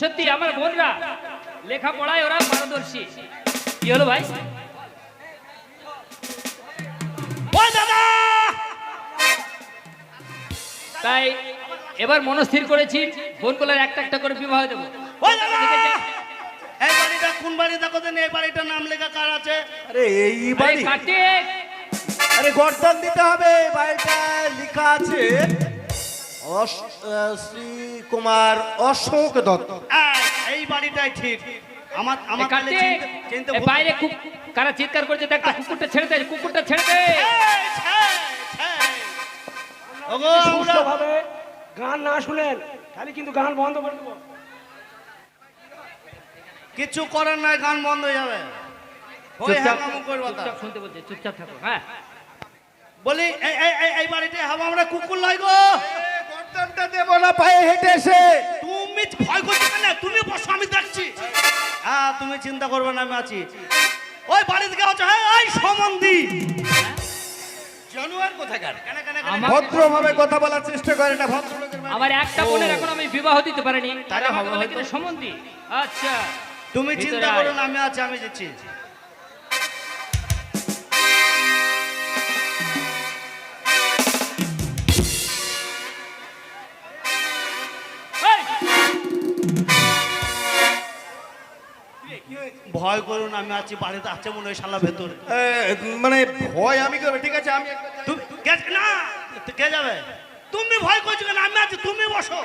সত্যি আমার বোনরা লেখাপড়ায় ওরা পারদর্শী। কি হলো ভাই? দাদা! তাই এবার মনস্থির করেছি বোনগুলোর একটা একটা করে বিবাহ দেবো। এই বাড়িটা কোন বাড়ি? দেখো এই বাড়িটার নাম লেখা কার আছে? আরে এই বাড়ি? কার্তিক! আরে গর্দান দিতে হবে বাড়িটা লেখা আছে শ্রী কুমার অশোক দত্ত। এই, এই বাড়িটাই ঠিক। আমার আমার বাইরে খুব কারা চিৎকার করছে দেখ কুকুরটা ছেড়ে দে কুকুরটা ছেড়ে দে। গান না শুনেন খালি কিন্তু গান বন্ধ করে দেবো। কিচ্ছু করার নাই গান বন্ধ হয়ে যাবে। শুনতে বলছে চুপচাপ থাকো হ্যাঁ। বলি এই এই এই- এই বাড়িতে হাবা আমরা কুকুর লাই গর্দানটা দেবো না পায়ে হেঁটে এসে। তুমি ভয় করছ কেন? তুমি বসো আমি দেখছি। হ্যাঁ তুমি চিন্তা করবে না আমি আছি। ওই বাড়ি থেকে হচ্ছে হ্যাঁ এই সম্বন্ধী জানুয়ার কোথাকার? কেন কেন আমার- ভদ্রভাবে কথা বলার চেষ্টা করে না ভদ্রলোকের। আমার একটা বোনের এখন আমি বিবাহ দিতে পারিনি। তাহলে হবে হয়তো। কিন্তু সম্বন্ধী আচ্ছা। তুমি চিন্তা করো না আমি আছি আমি দিচ্ছি ভয় করুন আমি আছি বাড়িতে আছে মনে হয় শালা ভেতরে। এ, মানে ভয় আমি করব ঠিক আছে আমি তুমি না কে যাবে? তুমি ভয় করছ কেন? আমি আছি তুমি বসো।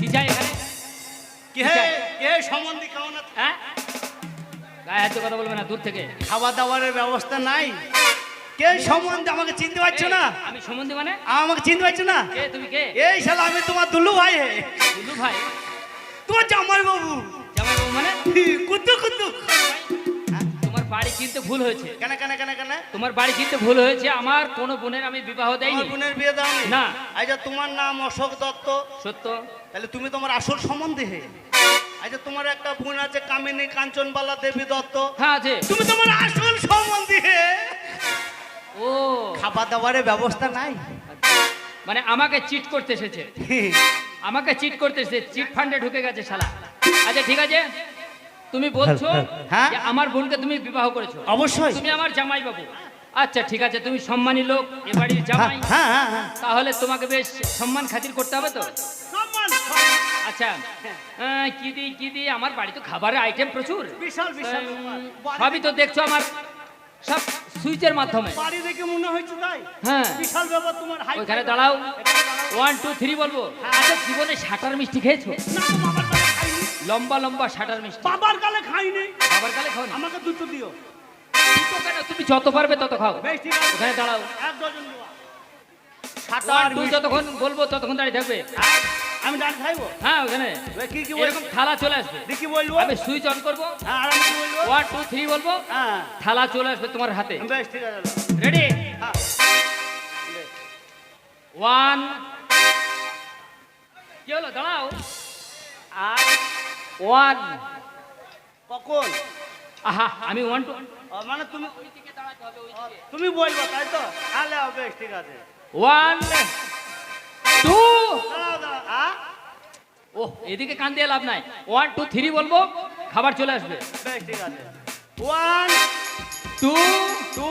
কি এখানে? কে সম্বন্ধে সম্বন্ধী কেমন আছে? হ্যাঁ? গায়ে হাতে কথা বলবে না দূর থেকে। খাওয়া দাওয়ারের ব্যবস্থা নাই। কে সম্বন্ধে আমাকে চিনতে পারছ না? আমি সম্বন্ধী মানে? আমাকে চিনতে পারছ না? কে তুমি কে? এই শালা আমি তোমার দুলু ভাই। হে দুলু ভাই? তোমার জামাই বাবু জামাই বাবু মানে কুতু কুতু তোমার বাড়ি চিনতে ভুল হয়েছে। কেন কেন কেন কেন? তোমার বাড়ি চিনতে ভুল হয়েছে আমার কোনো বোনের আমি বিবাহ দেয়নি বোনের বিয়ে দাও না। আচ্ছা তোমার নাম অশোক দত্ত। সত্য। তাহলে তুমি তোমার আসল সম্বন্ধে হে। আচ্ছা তোমার একটা বোন আছে কামিনী কাঞ্চনবালা দেবী দত্ত। হ্যাঁ আছে। তুমি তোমার আসল সম্বন্ধে ও। খাবার দাবারের ব্যবস্থা নাই? মানে আমাকে চিট করতে এসেছে। আমাকে চিট করতে এসেছে চিট ফান্ডে ঢুকে গেছে শালা। আচ্ছা ঠিক আছে? তুমি বলছো হ্যাঁ। যে আমার বোনকে তুমি বিবাহ করেছ। অবশ্যই। তুমি আমার জামাই বাবু আচ্ছা ঠিক আছে তুমি সম্মানী লোক এ বাড়ির জামাই। হ্যাঁ হ্যাঁ হ্যাঁ। তাহলে তোমাকে বেশ সম্মান খাতির করতে হবে তো? সম্মান। আচ্ছা আহ, কি দি কি দি আমার বাড়ি তো খাবারের আইটেম প্রচুর। বিশাল বিশাল। সবই তো দেখছ আমার সব সুইচের মাধ্যমে। বাড়ি দেখে মনে হয়েছে তাই? হ্যাঁ। বিশাল ব্যাপার তোমার হাই ওইখানে দাঁড়াও। ওয়ান টু থ্রি বলব। আচ্ছা জীবনে শাটার মিষ্টি খেয়েছো? বাবার লম্বা লম্বা শাটার মিষ্টি। বাবার কালে খাইনি। খাবার কালে খাও আমাকে দুটো দিও। দুটো কেন? তুমি যত পারবে তত খাও। ওখানে দাঁড়াও। এক ডজন দেওয়া সাতার যতক্ষণ বলব ততক্ষণ দাঁড়িয়ে থাকবে। আমি ডান খাইবো? হ্যাঁ ওখানে। কি কি এরকম থালা চলে আসবে। দেখি বলব? আমি সুইচ অন করব। হ্যাঁ আর আমি কি বলব? ওয়ান টু থ্রি বলব। হ্যাঁ। থালা চলে আসবে তোমার হাতে। বেশ ঠিক আছে। রেডি হ্যাঁ। ওয়ান কি হলো? দাঁড়াও। আর? ওয়ান কখন? আহা আমি ওয়ান টু মানে তুমি তুমি বলব তাই তো? তাহলে হবে, বেশ ঠিক আছে। ওয়ান ও এদিকে কান দিয়ে লাভ নাই। ওয়ান টু থ্রি বলব খাবার চলে আসবে। ঠিক আছে। ওয়ান টু টু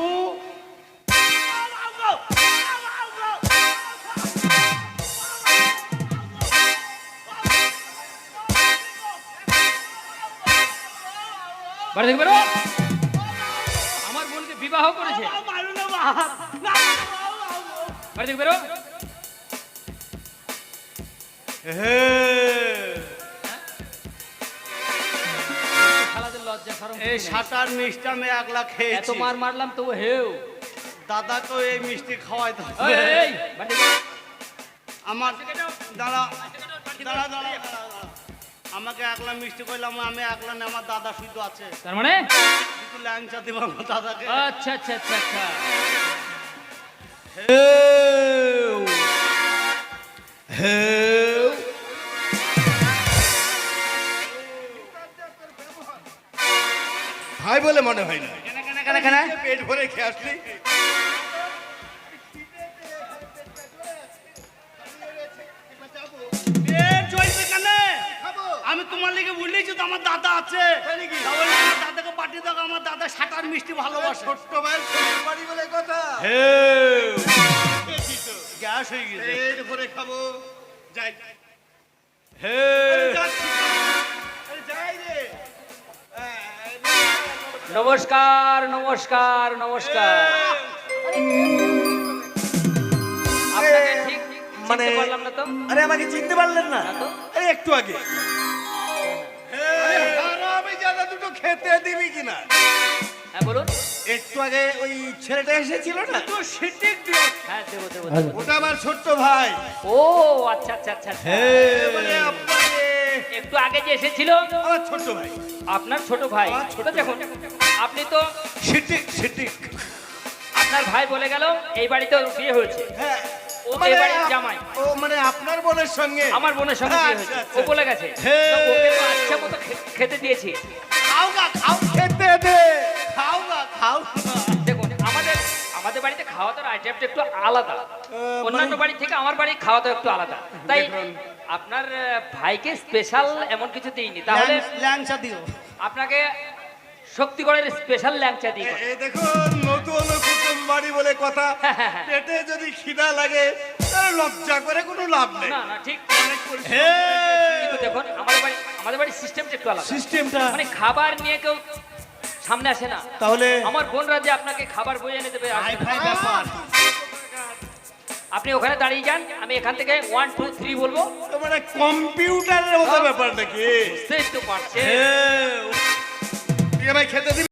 আমার বোনকে বিবাহ করেছে। বাড়ি এই। সাতার মিষ্টি আমি এক লাখ এত খেয়েছি মার মারলাম তো হেউ দাদাকেও এই মিষ্টি খাওয়াই তো। আমার দাঁড়া দাঁড়া, দাঁড়া। আমাকে একলা মিষ্টি কইলাম আমি একলা না আমার দাদা শুধু আছে। তার মানে? ল্যাংচা দিব আমার দাদাকে। আচ্ছা আচ্ছা আচ্ছা আচ্ছা। হেউ হেউ বলে মনে হয় না। পেট ভরে খেয়ে আসলি। আমি তোমার লিগে তো আমার দাদা আছে। দাদাকে পাঠিয়ে দাও আমার দাদা সাঁতার মিষ্টি ভালোবাসে। ছোট্ট ভাই বাড়ি বলে কথা? গ্যাস হয়ে গেছে। পেট ভরে খাব। যাই। হে নমস্কার নমস্কার নমস্কার। আপনাকে ঠিক মানে পারলাম না তো? আরে আমাকে চিনতে পারলেন না। আরে একটু আগে। আমি দুটো খেতে দিবি কিনা? হ্যাঁ বলুন। একটু আগে ওই ছেলেটা এসেছিল না? তো দিও হ্যাঁ দেবো দেবো দেবো। ওটা আমার ছোট্ট ভাই। ও আচ্ছা আচ্ছা আচ্ছা আচ্ছা। একটু আগে যে এসেছিল আমার ছোট্ট ভাই। আপনার ছোট ভাই। তো দেখুন আপনি তো সিটিক সিটিক আপনার ভাই বলে গেল এই বাড়িতে ওর বিয়ে হয়েছে। হ্যাঁ ও মানে এবারে জামাই। ও মানে আপনার বোনের সঙ্গে। আমার বোনের সঙ্গে বিয়ে হয়েছে। আচ্ছা, আচ্ছা। বলে গেছে হে। তো ওকে তো আচ্ছা মতো খে- খেতে দিয়েছি। খাও গা খাও খেতে দে। খাও গা খাও গা। দেখুন আমাদের আমাদের বাড়িতে খাওয়া দাওয়ার আইটেমটা একটু আলাদা। মানে- অন্যান্য বাড়ি থেকে আমার বাড়ি খাওয়া দাওয়া একটু আলাদা। তাই আপনার ভাইকে স্পেশাল এমন কিছু দিইনি তাহলে ল্যাংচা দিও। আপনাকে শক্তিগড়ের স্পেশাল ল্যাংচা দিই এই দেখুন নতুন কুটুম বাড়ি বলে কথা। পেটে যদি খিদা লাগে তাহলে লজ্জা করে কোনো লাভ নেই। না না ঠিক। দেখুন আমাদের বাড়ি আমাদের বাড়ির সিস্টেমটা একটু আলাদা। সিস্টেমটা মানে খাবার নিয়ে কেউ সামনে আসে না। তাহলে আমার বোনরা যে আপনাকে খাবার বয়ে এনে দেবে হাই ফাই ব্যাপার। আপনি ওখানে দাঁড়িয়ে যান আমি এখান থেকে ওয়ান টু থ্রি বলব। কম্পিউটার মানে কম্পিউটারের মতো ব্যাপার নাকি বুঝতেই তো পারছে তুই খেতে